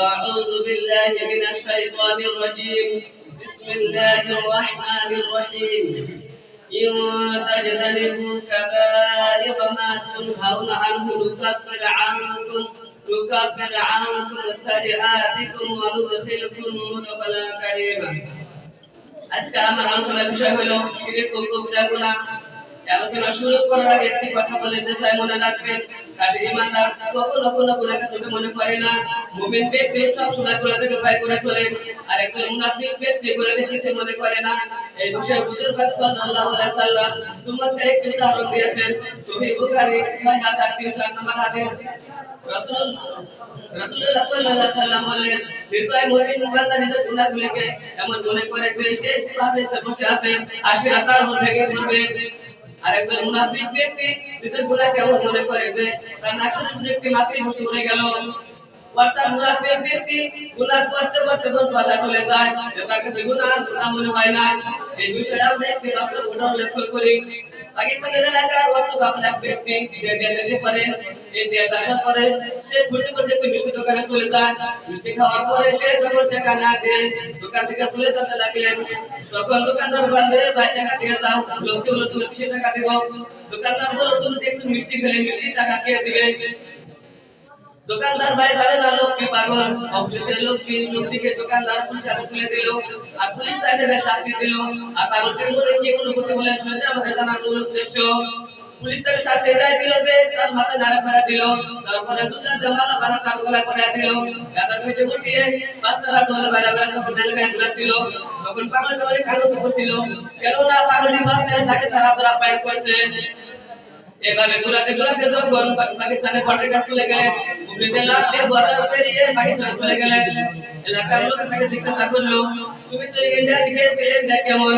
أعوذ بالله من الشيطان الرجيم بسم الله الرحمن الرحيم إن تجتنبوا كبائر ما تنهون عنه نكفر عنكم نكفر عنكم سيئاتكم وندخلكم مدخلا كريما আজকে আমার আলোচনার বিষয় হলো শিরিক ও কবিরা গুনাহ আলোচনা শুরু করার আগে একটি কথা বলে দিতে চাই, মনে রাখবেন কাজে ইমানদার কখনো কোনো গুনাহকে ছোট মনে করে না। মুমিন ব্যক্তি সব সময় গুনাহকে ভয় করে চলে, আর একজন মুনাফিক ব্যক্তি গুনাহকে কিছু মনে করে না। এই বিষয়ে হুজুর পাক সাল্লাল্লাহু সাল্লাম সুন্নাতের একটি উদাহরণ দিয়েছেন, সহিহ বুখারী 6304 নম্বর হাদিস। রাসূল রাসূলুল্লাহ সাল্লাল্লাহু এমন মনে করে যে সে আছে, আর সে আকার ভেঙে পড়বে। আর একজন মুনাফিক ব্যক্তি, নিজের গুনাহ কেমন মনে করে যে, তার নাকের উপরে একটি মাছি বসে পড়ে গেল। অর্থাৎ মুনাফিক ব্যক্তি গুনাহ করতে করতে মন বাধা চলে যায় তার কাছে গুনাহ মনে হয় না। এই বিষয়ে আমরা একটি বাস্তব উদাহরণ লক্ষ্য করি। মিষ্টি খাওয়ার পরে সে টাকা না দেয়, দোকান থেকে চলে যেতে লাগলেন। তখন দোকানদার বললে টাকা দিয়ে যাও। লোককে বলো তুমি কিসে টাকা দিব? দোকানদার বলো তুমি একটু মিষ্টি খেলে মিষ্টি টাকা খেয়ে দিবে? দোকানদার ভাই জানে না লোকটি পাগল? অবশেষে লোকটি লোকটিকে দোকানদার পুলিশ হাতে তুলে দিল। আর পুলিশ তাকে শাস্তি দিল। আর পাগলটির মনে কি অনুভূতি বলেন শুনে আমাদের জানার উদ্দেশ্য। পুলিশ তাকে শাস্তি এটাই দিল যে তার মাথা নাড়া করে দিল। তারপরে সুন্দর জামালা বানা তার গলা করে দিল। গাদার পেটে উঠিয়ে বাচ্চারা গলা বাইরে বাইরে যখন দেল ব্যাংক ছিল তখন পাগলটা অনেক আনন্দ করছিল কেননা পাগলটি ভাবছে তাকে তারা ধরা পায় করছে। এভাবে ঘুরাতে ঘুরাতে যখন পাকিস্তানের বর্ডার কাছে চলে গেলেন উমরিতে লাগলে বর্ডার পেরিয়ে পাকিস্তানে চলে গেলেন এলাকার লোক তাকে জিজ্ঞাসা করল, তুমি তো ইন্ডিয়া থেকে এসেছিলে ইন্ডিয়া কেমন?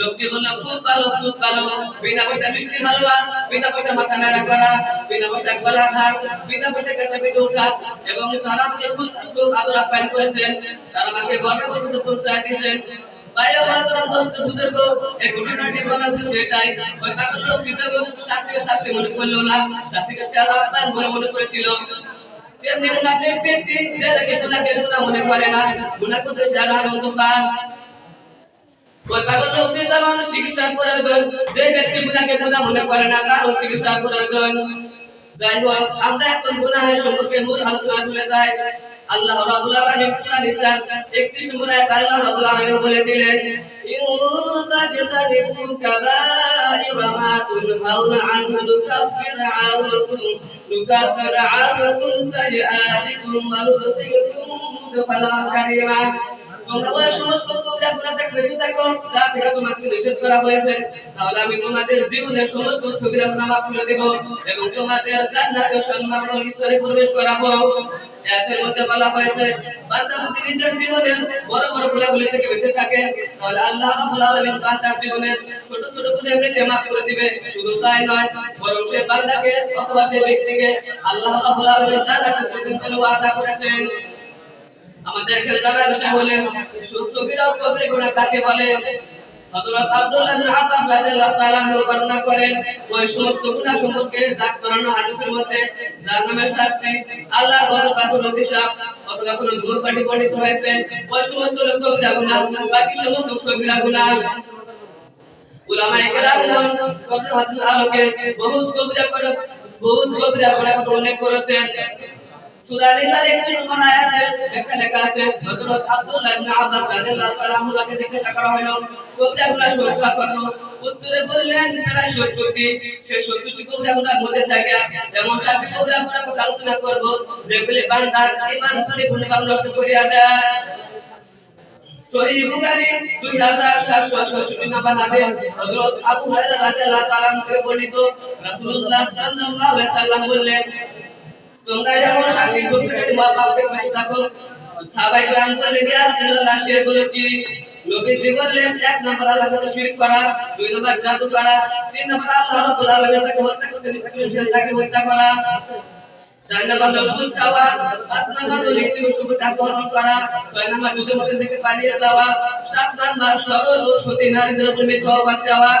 লোকটি বলল, খুব ভালো খুব ভালো। বিনা পয়সা মিষ্টি হালুয়া বিনা পয়সা মাথা নাড়া করা, বিনা পয়সা গলা ঘাট বিনা পয়সা কাছে পেটে ওঠা এবং তারা আমাকে খুব খুব আদর আপ্যায়ন করেছেন তারা আমাকে বর্ডার পর্যন্ত পৌঁছায় দিয়েছেন বাইরে মাতরম দোস্ত বুজুর্গ এই ঘটনাটি বলা হচ্ছে সেটাই। ওই পাগল লোক নিজেকে শাস্তিকে শাস্তি মনে করল না, শাস্তিকে সে আপ্যায়ন বলে মনে করেছিল। তেমনি মুনাফিক ব্যক্তি যে দেখে গুনাহকে মনে করে না। গুনাহ করতে সে আনন্দ পায় ওই পাগল লোকটি যেমন চিকিৎসা প্রয়োজন যে ব্যক্তি গুনাহকে গুনাহ মনে করে না, তারও চিকিৎসা প্রয়োজন। যাই হোক, আমরা এখন গুনাহের সম্পর্কে মূল আলোচনা চলে যাই। আল্লাহ রাব্বুল আলামিন সূরা নিসা 31 নম্বর আয়াত আল্লাহ রাব্বুল আলামিন বলে দিলেন, ইন তাজতানিবু কাবাইরা মা তুনহাউনা আনহু নুকাফির আনকুম নুকাফির আনকুম সাইয়্যাতিকুম ওয়া নুদখিলকুম মুদখালা কারীমা। তোমরা সমস্ত কবিরা গুনাহ থেকে বেঁচে থাকো, যা থেকে তোমাকে নিষেধ করা হয়েছে। তাহলে আমি তোমাদের জীবনের সমস্ত গুনাহ মাফ করে দেব এবং তোমাদের জান্নাতে সম্মান স্তরে প্রবেশ করাবো। এর মধ্যে বলা হয়েছে, বান্দা যদি নিজের জীবনের বড় বড় গুনাহগুলি থেকে বেঁচে থাকে, তাহলে আল্লাহ রাব্বুল আলামিন বান্দার জীবনের ছোট ছোট এমনিতে মাফ করে দিবে। শুধু তাই নয়, বরং সে বান্দাকে অথবা সে ব্যক্তিকে আল্লাহ রাব্বুল আলামিন জান্নাতে দিবেন ওয়াদা করেছেন। আমাদের এখানে জানার বিষয় হলে সগীরা ও কবিরা গুনাহ কাকে বলে। হযরত আব্দুল্লাহ ইবনে আব্বাস রাদিয়াল্লাহু তাআলা বর্ণনা করেন, ওই সমস্ত গুনাহ সম্পর্কে যা কোরআন হাদিসের মধ্যে নামে শাস্তি, আল্লাহর গজব বা কোনো অথবা কোনো ধূমপাটি বর্ণিত হয়েছে, ওই সমস্ত হলো কবিরা গুনাহ বাকি সমস্ত সগীরা গুনাহ উলামায়ে কেরামগণ কোরআন হাদিসের আলোকে বহুত কবিরা করে, বহুত কবিরা গুনাহ কথা উল্লেখ করেছেন। সূরা নিসার 31 নম্বর আয়াতে একটা লেখা আছে, হযরত আব্দুল্লাহ ইবনে আব্বাস রাদিয়াল্লাহু তাআলা আনহুকে জিজ্ঞাসা করা হলো কবিরাগুলো সংখ্যা কত উত্তরে বললেন প্রায় 70টি সেই 70টি কবিরাগুলোর মধ্যে থাকে। এমন সাতটি কবিরাগুলোর কথা আলোচনা করব, যেগুলি বান্দার ঈমান পরিপূর্ণভাবে নষ্ট করিয়া দেয়। সহিহ বুখারী 2766 নম্বর হাদিস, হযরত আবু হুরায়রা রাদিয়াল্লাহু তাআলা থেকে বর্ণিত। রাসূলুল্লাহ সাল্লাল্লাহু আলাইহি সাল্লাম বললেন তোমরা যেমন সাংঘিক বক্তৃতায় তোমার পাপকে পাশে রাখো সাহাবাই গ্রাম করলে গিয়া রাসূলুল্লাহ শেয়ার করল কি নবীজি বললেন, এক নম্বর আল্লাহর সাথে শিরক করা, দুই নম্বর জাদু করা, তিন নম্বর আল্লাহ রাব্বুল আলামিনের সাথে হত্যা করতে নিষ্ক্রিয় সেটাকে হত্যা করা। যুদ্ধের মধ্যে থেকে পালিয়ে যাওয়া, সাত নম্বর সরল ও সতী নারীদের উপর মিথ্যা দেওয়া।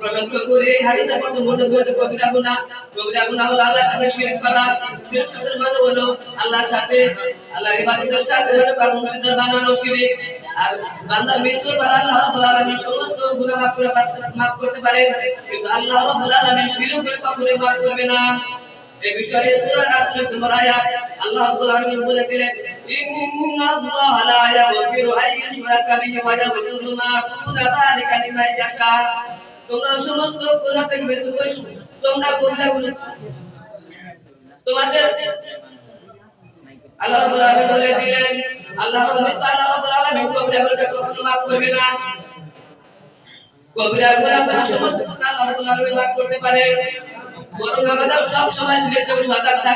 প্রকল্প করে এই হাদিসে প্রথম বর্ণনা করেছে কবিরা গুনাহ কবিরা গুনাহ হলো আল্লাহর সাথে শিরক করা, শিরক শব্দের মানে হলো আল্লাহর সাথে, আল্লাহর ইবাদতের সাথে হলো কারণ অংশীদার বানানো শিরক। আর বান্দা মৃত্যুর পর আল্লাহ রাব্বুল আলামিন সমস্ত গুনাহ মাফ করে মাফ করতে পারে, কিন্তু আল্লাহ রাব্বুল আলামিন শিরক করে কখনোই মাফ করবে না। এই বিষয়ে সূরা আসর নম্বর আয়াত আল্লাহ রাব্বুল আলামিন বলে দিলেন ইন্নাল্লাহ লা ইয়াগফিরু আন ইউশরাকা বিহি ওয়া ইয়াগফিরু মা দুনা যালিকা লিমান ইয়াশা। তোমরা সমস্ত গুনাহ থেকে বেঁচে তোমরা গুনাহ তোমাদের আল্লাহ রাব্বুল আলামিন বলে দিলেন, আল্লাহ রাব্বুল আলামিন কবিরা কখনো মাফ করবে না। কবিরা গুনাহ সমস্ত আল্লাহ রাব্বুল আলামিন মাফ করতে পারে। বরং আমাদের সব সময় থাকতে